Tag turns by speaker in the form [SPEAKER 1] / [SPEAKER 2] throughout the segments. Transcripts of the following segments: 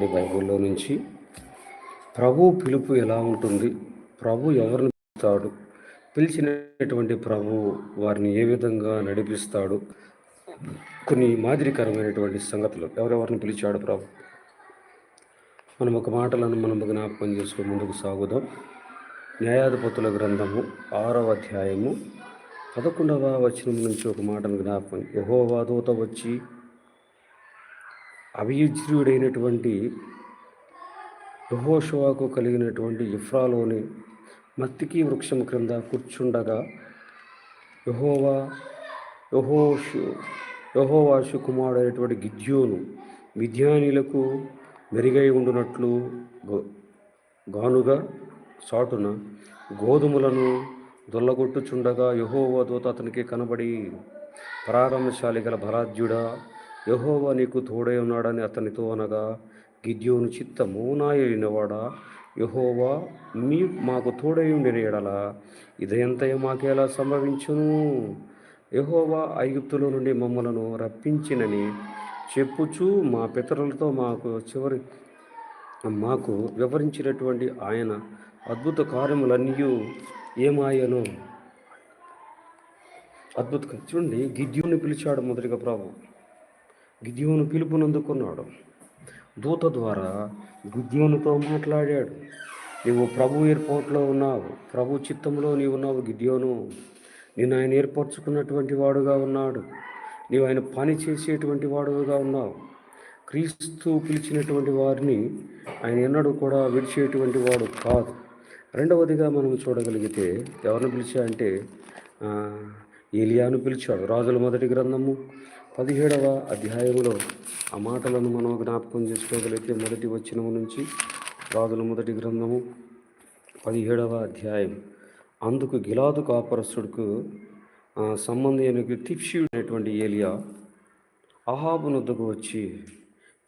[SPEAKER 1] బైబిల్లో నుంచి ప్రభు పిలుపు ఎలా ఉంటుంది? ప్రభు ఎవరిని పిలుస్తాడు? పిలిచినటువంటి ప్రభు వారిని ఏ విధంగా నడిపిస్తాడు? కొన్ని మాదిరికరమైనటువంటి సంగతులు. ఎవరెవరిని పిలిచాడు ప్రభు? మనం ఒక మాటలను మనం జ్ఞాపకం చేసుకుని ముందుకు సాగుదాం. న్యాయాధిపతుల గ్రంథము ఆరవ అధ్యాయము పదకొండవ వచనం నుంచి ఒక మాటను జ్ఞాపకం. యహోవాదూత వచ్చి అభియుజ్యుడైనటువంటి యహోషువాకు కలిగినటువంటి ఇఫ్రాలోని మత్తికి వృక్షం క్రింద కూర్చుండగా యహోవా యహోషు యహోవాషు కుమారుడైనటువంటి గిద్యోను విద్యానులకు మెరుగై ఉండునట్లు గో- గానుగా చాటున గోధుమలను దొల్లగొట్టుచుండగా యహోవా దూత అతనికి కనబడి ప్రారంభశాలి గల బలాజ్యుడా యహోవా నీకు తోడై ఉన్నాడని అతనితో అనగా గిద్యోను చిత్తము నాయనవాడా యహోవా మీ మాకు తోడై ఉండిన ఎడల ఇదయంతయ మాకేలా సంభవించును. యహోవా ఐగుప్తులో నుండి మమ్మలను రప్పించినని చెప్పుచూ మా పితరులతో మాకు చివరి మాకు వివరించినటువంటి ఆయన అద్భుత కార్యములన్నీ ఏమాయను? అద్భుత చూడండి గిద్యుని పిలిచాడు మొదటిగా ప్రభు. గిద్యోను పిలుపునందుకున్నాడు. దూత ద్వారా గిద్యోనుతో మాట్లాడాడు. నీవు ప్రభు ఎయిర్పోర్ట్లో ఉన్నావు. ప్రభు చిత్తంలో నీవు ఉన్నావు గిద్యోను. నేను ఆయన ఏర్పరచుకున్నటువంటి వాడుగా ఉన్నాడు. నీవు ఆయన పని చేసేటువంటి వాడుగా ఉన్నావు. క్రీస్తు పిలిచినటువంటి వారిని ఆయన ఎన్నడూ కూడా విడిచేటువంటి వాడు కాదు. రెండవదిగా మనం చూడగలిగితే ఎవరిని పిలిచా అంటే ఏలియాను పిలిచాడు. రాజుల మొదటి గ్రంథము పదిహేడవ అధ్యాయంలో ఆ మాటలను మనం జ్ఞాపకం చేసుకోగలిగితే మొదటి వచ్చినము నుంచి రాజుల మొదటి గ్రంథము పదిహేడవ అధ్యాయం. అందుకు గిలాదు కాపరసుడుకు ఆ, సంబంధి ఏలియా అహాబునొద్దకు వచ్చి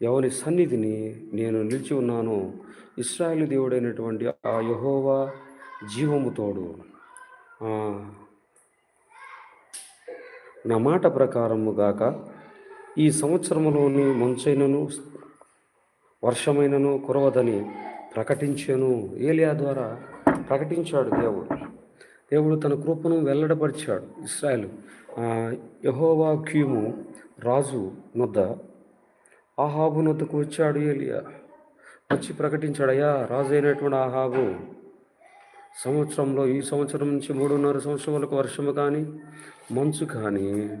[SPEAKER 1] ఎవరి సన్నిధిని నేను నిలిచి ఉన్నాను ఇస్రాయేల్ దేవుడైనటువంటి ఆ యహోవా జీవముతోడు నా మాట ప్రకారము గాక ఈ సంవత్సరములోని మంచైనను వర్షమైనను కురవదని ప్రకటించాను. ఏలియా ద్వారా ప్రకటించాడు దేవుడు. దేవుడు తన కృపను వెల్లడపరిచాడు. ఇస్రాయల్ యహోవా క్యూము రాజు నొద్ద ఆహాబు నొద్దకు వచ్చాడు ఏలియా. వచ్చి ప్రకటించాడయ్యా రాజు అయినటువంటి ఆహాబు సంవత్సరంలో ఈ సంవత్సరం నుంచి మూడున్నర సంవత్సరాలకు వర్షము కానీ మంచు కానీ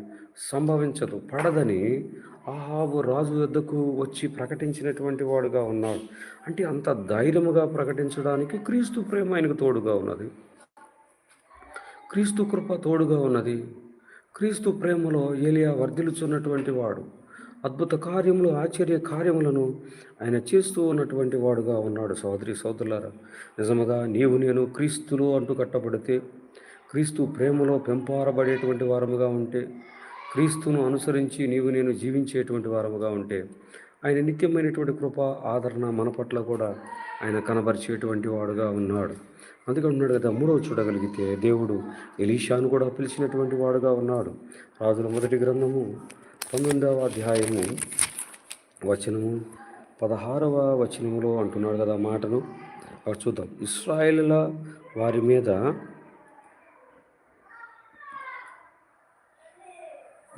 [SPEAKER 1] సంభవించదు పడదని ఆహాబు రాజు వద్దకు వచ్చి ప్రకటించినటువంటి వాడుగా ఉన్నాడు. అంటే అంత ధైర్యముగా ప్రకటించడానికి క్రీస్తు ప్రేమ ఆయనకు తోడుగా ఉన్నది. క్రీస్తు కృప తోడుగా ఉన్నది. క్రీస్తు ప్రేమలో ఏలియా వర్ధిల్చున్నటువంటి వాడు. అద్భుత కార్యములు ఆశ్చర్య కార్యములను ఆయన చేస్తూ ఉన్నటువంటి వాడుగా ఉన్నాడు. సోదరి సోదరులారా నిజముగా నీవు నేను క్రీస్తులు అంటూ కట్టబడితే క్రీస్తు ప్రేమలో పెంపారబడేటువంటి వారముగా ఉంటే క్రీస్తును అనుసరించి నీవు నేను జీవించేటువంటి వారముగా ఉంటే ఆయన నిత్యమైనటువంటి కృప ఆదరణ మన పట్ల కూడా ఆయన కనబరిచేటువంటి వాడుగా ఉన్నాడు. అందుకే ఉన్నాడు కదా మూడవ చూడగలిగితే దేవుడు ఎలీషాను కూడా పిలిచినటువంటి వాడుగా ఉన్నాడు. రాజుల మొదటి గ్రంథము పంతొమ్మిదవ అధ్యాయము వచనము. పదహారవ వచనములో అంటున్నాడు కదా మాటను. అక్కడ చూద్దాం. ఇస్రాయేల్ల వారి మీద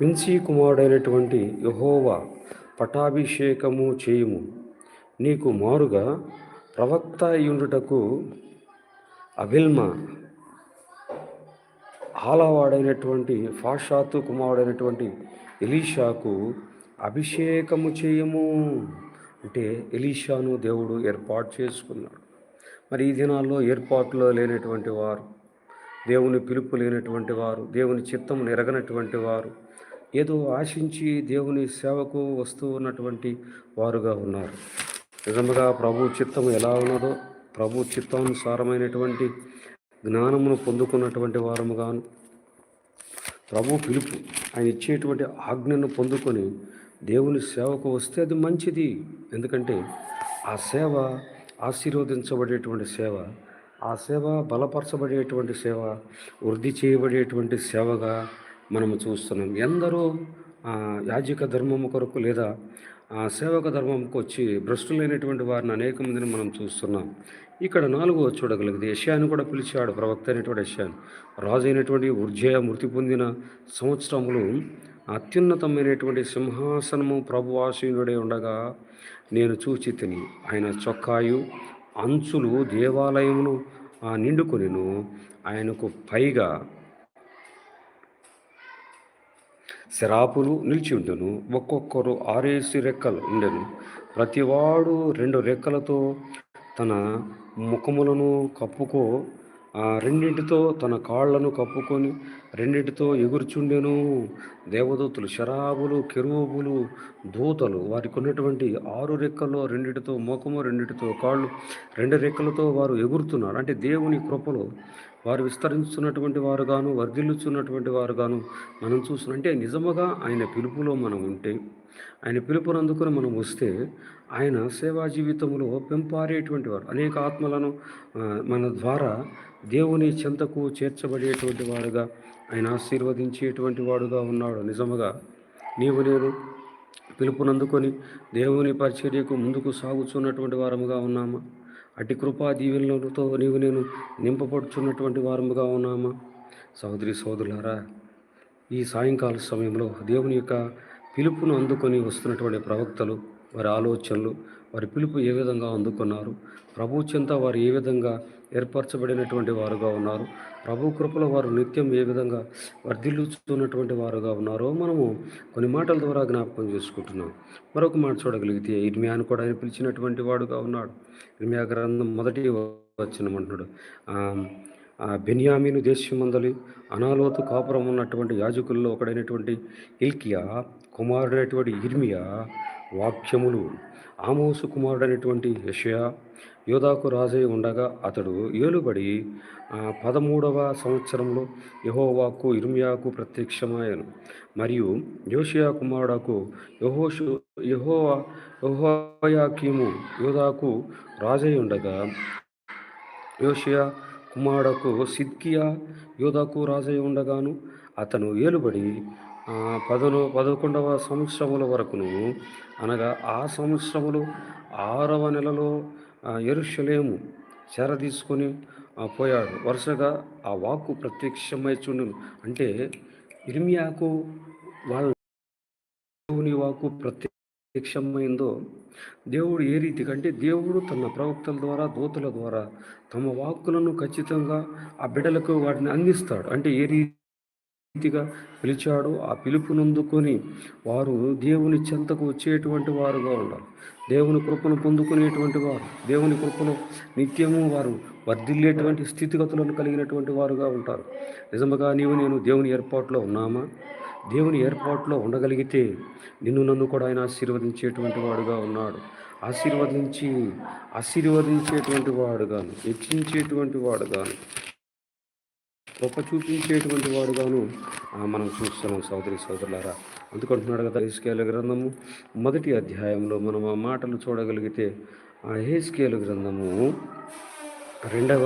[SPEAKER 1] మిన్సీ కుమారుడైనటువంటి యహోవా పటాభిషేకము చేయుము. నీకు మారుగా ప్రవక్త అయ్యుండుటకు అభిల్మ ఆలవాడైనటువంటి ఫాషాతు కుమారుడైనటువంటి ఎలీషాకు అభిషేకము చేయము అంటే ఎలీషాను దేవుడు ఏర్పాటు చేసుకున్నాడు. మరి ఈ దినాల్లో ఏర్పాటులో లేనటువంటి వారు దేవుని పిలుపు లేనటువంటి వారు దేవుని చిత్తం నెరగనటువంటి వారు ఏదో ఆశించి దేవుని సేవకు వస్తూ ఉన్నటువంటి వారుగా ఉన్నారు. నిజముగా ప్రభు చిత్తం ఎలా ఉన్నదో ప్రభు చిత్తానుసారమైనటువంటి జ్ఞానమును పొందుకున్నటువంటి వారముగాను ప్రభు పిలుపు. ఆయన ఇచ్చేటువంటి ఆజ్ఞను పొందుకొని దేవుని సేవకు వస్తే అది మంచిది. ఎందుకంటే ఆ సేవ ఆశీర్వదించబడేటువంటి సేవ ఆ సేవ బలపరచబడేటువంటి సేవ వృద్ధి చేయబడేటువంటి సేవగా మనము చూస్తున్నాం. ఎందరో యాజిక ధర్మము కొరకు లేదా సేవక ధర్మంకి వచ్చి భ్రష్టులైనటువంటి వారిని అనేక మందిని మనం చూస్తున్నాం. ఇక్కడ నాలుగో చూడగలిగితే యశాను కూడా పిలిచాడు ప్రవక్త అయినటువంటి యశాను రాజు అయినటువంటి ఉర్జయ మృతి పొందిన సంవత్సరములు అత్యున్నతమైనటువంటి సింహాసనము ప్రభువాసీనుడే ఉండగా నేను చూచి తిని ఆయన చొక్కాయు అంచులు దేవాలయమును నిండుకొనిను ఆయనకు పైగా శరాపులు నిలిచి ఉండెను ఒక్కొక్కరు ఆరేసి రెక్కలు ఉండెను. ప్రతివాడు రెండు రెక్కలతో తన ముఖములను కప్పుకో. రెండింటితో తన కాళ్ళను కప్పుకొని రెండింటితో ఎగురుచుండెను. దేవదూతులు శరాబులు కెరూబులు దూతలు వారికి ఉన్నటువంటి ఆరు రెక్కల్లో రెండింటితో ముఖము రెండింటితో కాళ్ళు రెండు రెక్కలతో వారు ఎగురుతున్నారు. అంటే దేవుని కృపలో వారు విస్తరించుతున్నటువంటి వారుగాను వర్ధిల్లుచున్నటువంటి వారుగాను మనం చూస్తున్నాం. అంటే నిజముగా ఆయన పిలుపులో మనం ఉంటే ఆయన పిలుపును అందుకుని మనం వస్తే ఆయన సేవా జీవితంలో పెంపారేటువంటి వారు. అనేక ఆత్మలను మన ద్వారా దేవుని చెంతకు చేర్చబడేటువంటి వాడుగా ఆయన ఆశీర్వదించేటువంటి వాడుగా ఉన్నాడు. నిజముగా నీవు నేను పిలుపునందుకొని దేవుని పరిచర్యకు ముందుకు సాగుచున్నటువంటి వారముగా ఉన్నామా? అటు కృపా దీవెనలతో నీవు నేను నింపబడుచున్నటువంటి వారముగా ఉన్నామా? సహోదరి సోదరులారా ఈ సాయంకాల సమయంలో దేవుని యొక్క పిలుపును అందుకొని వస్తున్నటువంటి ప్రవక్తలు వారి ఆలోచనలు వారి పిలుపు ఏ విధంగా అందుకున్నారు ప్రభు చెంత వారు ఏ విధంగా ఏర్పరచబడినటువంటి వారుగా ఉన్నారు ప్రభు కృపలో వారు నిత్యం ఏ విధంగా వర్ధిల్లుతున్నటువంటి వారుగా ఉన్నారో మనము కొన్ని మాటల ద్వారా జ్ఞాపకం చేసుకుంటున్నాం. మరొక మాట చూడగలిగితే ఇర్మియాను కూడా ఆయన పిలిచినటువంటి వాడుగా ఉన్నాడు. ఇర్మియా గ్రంథం మొదటి వచ్చినమంటున్నాడు బెనియామీను దేశమందలి అనాలోతు కాపురం ఉన్నటువంటి యాజకుల్లో ఒకడైనటువంటి ఇల్కియా కుమారుడైనటువంటి ఇర్మియా వాక్యములు. ఆమోసు కుమారుడైనటువంటి యషయా యోధాకు రాజై ఉండగా అతడు ఏలుబడి పదమూడవ సంవత్సరంలో యహోవాకు ఇర్మియాకు ప్రత్యక్షమాయను. మరియు యోషియా కుమారుడకు యహోషు యహోవా యహోయాకీము యోధాకు రాజై ఉండగా యోషియా కుమారుడకు సిద్కియా యోధాకు రాజై ఉండగాను అతను ఏలుబడి పదను పదకొండవ సంవత్సరముల వరకును అనగా ఆ సంవత్సరములు ఆరవ నెలలో ఎరుషలేము చెర తీసుకొని పోయాడు. వరుసగా ఆ వాక్కు ప్రత్యక్షమై చూడు అంటే ఇర్మియాకు వాళ్ళ దేవుని వాక్కు ప్రత్యక్షమైందో దేవుడు ఏ రీతిగా అంటే దేవుడు తన ప్రవక్తల ద్వారా దూతల ద్వారా తమ వాక్కులను ఖచ్చితంగా ఆ బిడ్డలకు వాటిని అందిస్తాడు. అంటే ఏ రీతి రీతిగా పిలిచాడు ఆ పిలుపునందుకొని వారు దేవుని చెంతకు వచ్చేటువంటి వారుగా ఉండాలి. దేవుని కృపను పొందుకునేటువంటి వారు దేవుని కృపను నిత్యము వారు వర్ధిల్లేటువంటి స్థితిగతులను కలిగినటువంటి వారుగా ఉంటారు. నిజముగా నీవు నేను దేవుని ఏర్పాటులో ఉన్నామా? దేవుని ఏర్పాటులో ఉండగలిగితే నిన్ను నన్ను కూడా ఆయన ఆశీర్వదించేటువంటి వాడుగా ఉన్నాడు. ఆశీర్వదించి ఆశీర్వదించేటువంటి వాడుగాను హెచ్చించేటువంటి వాడుగాను. గొప్ప చూపించేటువంటి వాడుగాను మనం చూస్తున్నాం సోదరి సోదరులారా. అందుకుంటున్నాడు కదా హేస్కేల గ్రంథము మొదటి అధ్యాయంలో మనం ఆ మాటలు చూడగలిగితే ఆ హేస్కేల గ్రంథము రెండవ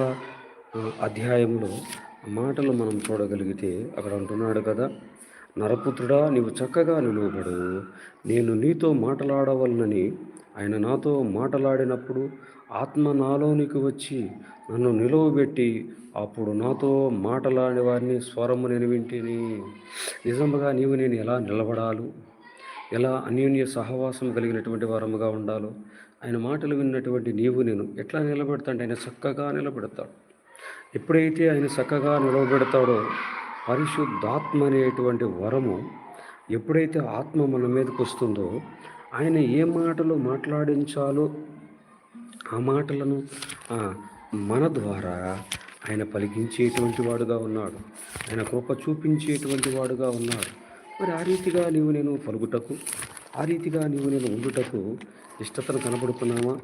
[SPEAKER 1] అధ్యాయంలో మాటలు మనం చూడగలిగితే అక్కడ అంటున్నాడు కదా నరపుత్రుడా నీవు చక్కగా నిలువబడు. నేను నీతో మాట్లాడవలనని ఆయన నాతో మాట్లాడినప్పుడు ఆత్మ నాలోనికి వచ్చి నన్ను నిలువబెట్టి అప్పుడు నాతో మాటలాడే వారిని స్వరము నేను వింటిని నిజంగా నీవు నేను ఎలా నిలబడాలి? ఎలా అన్యోన్య సహవాసం కలిగినటువంటి వారముగా ఉండాలో? ఆయన మాటలు విన్నటువంటి నీవు నేను ఎట్లా నిలబెడతాడు? ఆయన చక్కగా నిలబెడతాడు. ఎప్పుడైతే ఆయన చక్కగా నిలబెడతాడో పరిశుద్ధాత్మ అనేటువంటి వరము ఎప్పుడైతే ఆత్మ మన మీదకి వస్తుందో ఆయన ఏ మాటలు మాట్లాడించాలో ఆ మాటలను మన ద్వారా ఆయన పలికించేటువంటి వాడుగా ఉన్నాడు. ఆయన కృప చూపించేటువంటి వాడుగా ఉన్నాడు. మరి ఆ రీతిగా నీవు నేను పలుకుటకు ఆ రీతిగా నీవు నేను ఉండుటకు ఇష్టతను కనబడుతున్నామా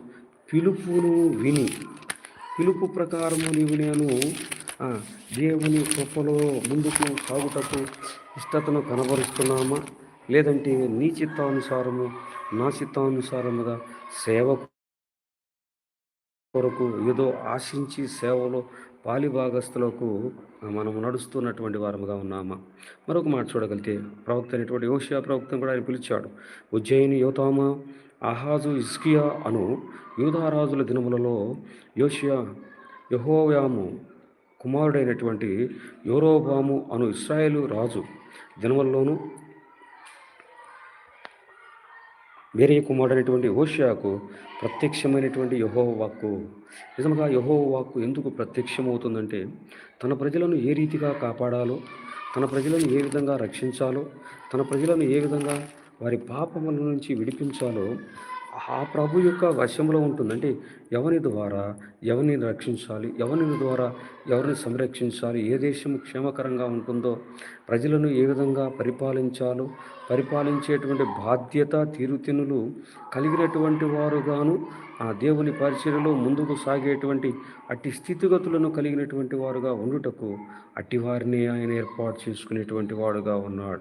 [SPEAKER 1] పిలుపును విని పిలుపు ప్రకారము నీవు నేను దేవుని కృపలో ముందుకు సాగుటకు ఇష్టతను కనబరుస్తున్నామా? లేదంటే నీ చిత్తానుసారము నా చిత్తానుసారముగా సేవకు కొరకు ఏదో ఆశించి సేవలో పాలిభాగస్తులకు మనం నడుస్తున్నటువంటి వారముగా ఉన్నామా? మరొక మాట చూడగలిగితే ప్రవక్త అనేటువంటి యోషియా ప్రవక్తను కూడా ఆయన పిలిచాడు. ఉజ్జయిని యోతామ అహాజు ఇస్కియా అను యూధారాజుల దినములలో యోషియా యహోయాము కుమారుడైనటువంటి యోరోబాము అను ఇస్రాయేలు రాజు దినములలోనూ వేరే కుమారుడైనటువంటి హోషియాకు ప్రత్యక్షమైనటువంటి యహో వాక్కు నిజంగా యహో వాక్కు ఎందుకు ప్రత్యక్షమవుతుందంటే తన ప్రజలను ఏ రీతిగా కాపాడాలో తన ప్రజలను ఏ విధంగా రక్షించాలో తన ప్రజలను ఏ విధంగా వారి పాపముల నుంచి విడిపించాలో ఆ ప్రభు యొక్క వశంలో ఉంటుందంటే ఎవరి ద్వారా ఎవరిని రక్షించాలి? ఎవరి ద్వారా ఎవరిని సంరక్షించాలి? ఏ దేశం క్షేమకరంగా ఉంటుందో ప్రజలను ఏ విధంగా పరిపాలించాలో పరిపాలించేటువంటి బాధ్యత తీరుతెనులు కలిగినటువంటి వారుగాను ఆ దేవుని పరిచయలో ముందుకు సాగేటువంటి అట్టి స్థితిగతులను కలిగినటువంటి వారుగా ఉండుటకు అట్టి వారిని ఆయన ఏర్పాటు చేసుకునేటువంటి వాడుగా ఉన్నాడు.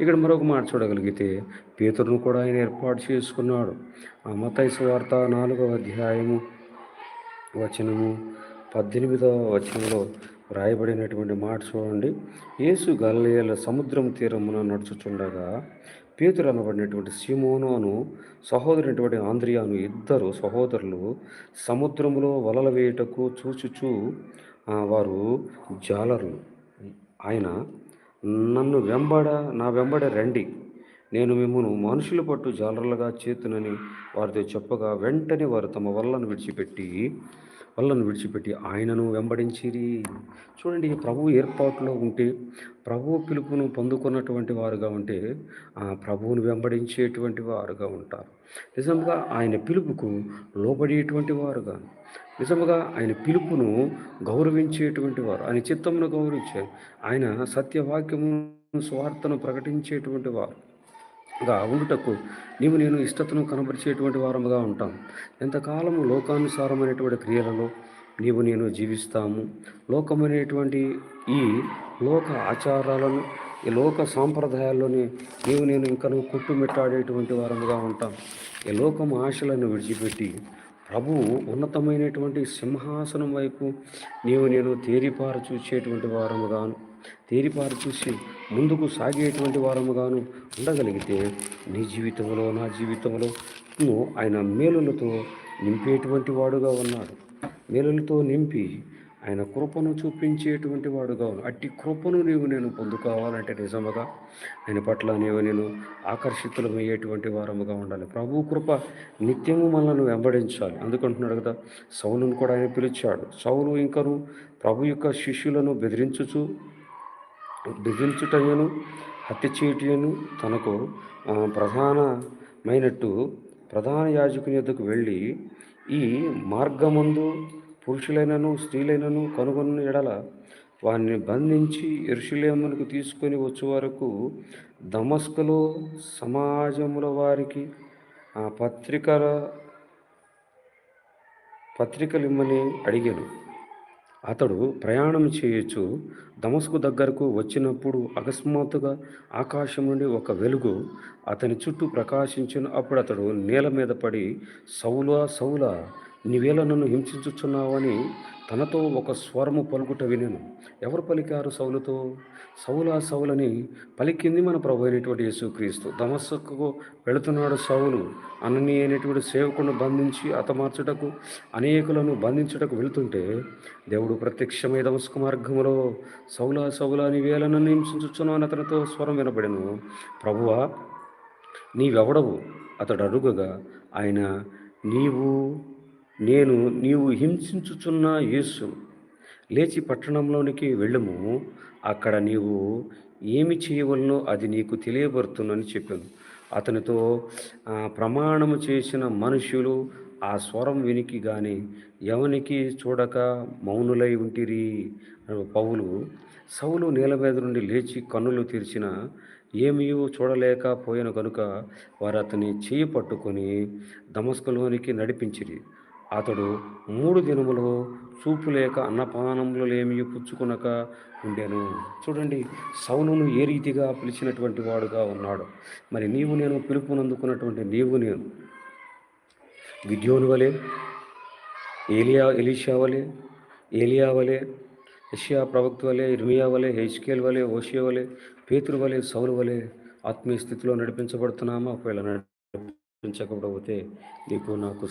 [SPEAKER 1] ఇక్కడ మరొక మాట చూడగలిగితే పేతురును కూడా ఆయన ఏర్పాటు చేసుకున్నాడు. ఆ మతైసు వార్త నాలుగవ అధ్యాయము వచనము పద్దెనిమిదవ వచనంలో వ్రాయబడినటువంటి మాట చూడండి. యేసు గలలియల సముద్రం తీరమున నడుచుచుండగా పేతురు అనబడినటువంటి సిమోను అను సహోదరునటువంటి ఆంద్రియాను ఇద్దరు సహోదరులు సముద్రములో వలల వేయుటకు చూచుచూ వారు జాలరులు ఆయన నన్ను వెంబడ నా వెంబడ రండి. నేను మిమ్మను మనుషుల పట్టు జాలరులుగా చేతునని వారితో చెప్పగా వెంటనే వారు తమ వల్లను విడిచిపెట్టి వల్లను విడిచిపెట్టి ఆయనను వెంబడించిరి. చూడండి ప్రభు ఏర్పాటులో ఉంటే ప్రభు పిలుపును పొందుకున్నటువంటి వారుగా ఉంటే ఆ ప్రభువును వెంబడించేటువంటి వారుగా ఉంటారు. నిజంగా ఆయన పిలుపుకు లోబడేటువంటి వారుగా నిజముగా ఆయన పిలుపును గౌరవించేటువంటి వారు ఆయన చిత్తమును గౌరవించారు ఆయన సత్యవాక్యము స్వార్థను ప్రకటించేటువంటి వారు. గా ఉండుటకు నీవు నేను ఇష్టతను కనబరిచేటువంటి వారముగా ఉంటాం. ఎంతకాలము లోకానుసారమైనటువంటి క్రియలలో నీవు నేను జీవిస్తాము. లోకమైనటువంటి ఈ లోక ఆచారాలను ఈ లోక సాంప్రదాయాల్లోనే నీవు నేను ఇంకను కుట్టుమిట్టాడేటువంటి వారముగా ఉంటాం. ఈ లోకం ఆశలను విడిచిపెట్టి ప్రభువు ఉన్నతమైనటువంటి సింహాసనం వైపు నీవు నేను తేరిపార చూసేటువంటి వారముగాను తేరిపారు చూసి ముందుకు సాగేటువంటి వారముగాను ఉండగలిగితే నీ జీవితంలో నా జీవితంలో ఆయన మేలులతో నింపేటువంటి వాడుగా ఉన్నాడు మేలులతో నింపి ఆయన కృపను చూపించేటువంటి వాడుగా ఉన్నాడు అట్టి కృపను నీవు నేను పొందుకోవాలంటే నిజముగా ఆయన పట్ల నీవు నేను ఆకర్షితులమయ్యేటువంటి వారముగా ఉండాలి. ప్రభు కృప నిత్యము మనల్ని వెంబడించాలి. అందుకంటున్నాడు కదా సౌలును కూడా ఆయన పిలిచాడు. సౌలు ఇంకను ప్రభు యొక్క శిష్యులను బెదిరించుచు బెదిరించుటయను హత్య చేయుటను తనకు ప్రధానమైనట్టు ప్రధాన యాజకుని యొద్దకు వెళ్ళి ఈ మార్గమందు పురుషులైనను స్త్రీలైనను కనుగొన్న ఎడల వారిని బంధించి ఎరుషులేమునకు తీసుకొని వచ్చే వరకు దమస్కులో సమాజముల వారికి పత్రికల పత్రికలు ఇమ్మని అడిగాను. అతడు ప్రయాణం చేయొచ్చు దమస్కు దగ్గరకు వచ్చినప్పుడు అకస్మాత్తుగా ఆకాశం నుండి ఒక వెలుగు అతని చుట్టూ ప్రకాశించిన. అప్పుడు అతడు నేల మీద పడి సౌలా సౌలా నీవేలా నన్ను హింసించుచున్నావని తనతో ఒక స్వరము పలుకుట వినెను. ఎవరు పలికారు సౌలుతో? సౌలా సౌలని పలికింది మన ప్రభు అయినటువంటి యేసుక్రీస్తు. దమస్కు వెళుతున్నాడు సౌలు. అనని అయినటువంటి సేవకును బంధించి అతమార్చుటకు అనేకులను బంధించుటకు వెళుతుంటే దేవుడు ప్రత్యక్షమై దమస్కు మార్గములో సౌలా సౌలా నీవేళ నన్ను హింసించుచున్నాను అతనితో స్వరం వినబడిను. ప్రభువా నీవెవడవు? అతడు అడుగగా ఆయన నీవు నేను నీవు హింసించుచున్న యేసు లేచి పట్టణంలోనికి వెళ్ళము. అక్కడ నీవు ఏమి చేయవలనో అది నీకు తెలియబడుతుందని చెప్పాను. అతనితో ప్రమాణము చేసిన మనుషులు ఆ స్వరం వినికి కానీ ఎవనికి చూడక మౌనులై ఉంటిరి? పౌలు సౌలు నేల మీద నుండి లేచి కన్నులు తెరిచిన ఏమీయో చూడలేకపోయిన కనుక వారు అతని చేయి పట్టుకొని దమస్కులోనికి నడిపించిరి. అతడు మూడు దినములు చూపు లేక అన్నపానములు ఏమీ పుచ్చుకునక ఉండేను. చూడండి సౌనును ఏ రీతిగా పిలిచినటువంటి వాడుగా ఉన్నాడు. మరి నీవు నేను పిలుపునందుకున్నటువంటి నీవు నేను. గిద్యోను వలె ఏలియా ఎలీషా వలె ఏలియా వలె యషియా ప్రవక్త వలె ఇర్మియా వలె హెచ్కేల్ వలె ఓషియా వలె పేతురు వలె సౌలు వలె ఆత్మీయ స్థితిలో నడిపించబడుతున్నామా? ఒకవేళ నడిపించకపోతే నీకు నాకు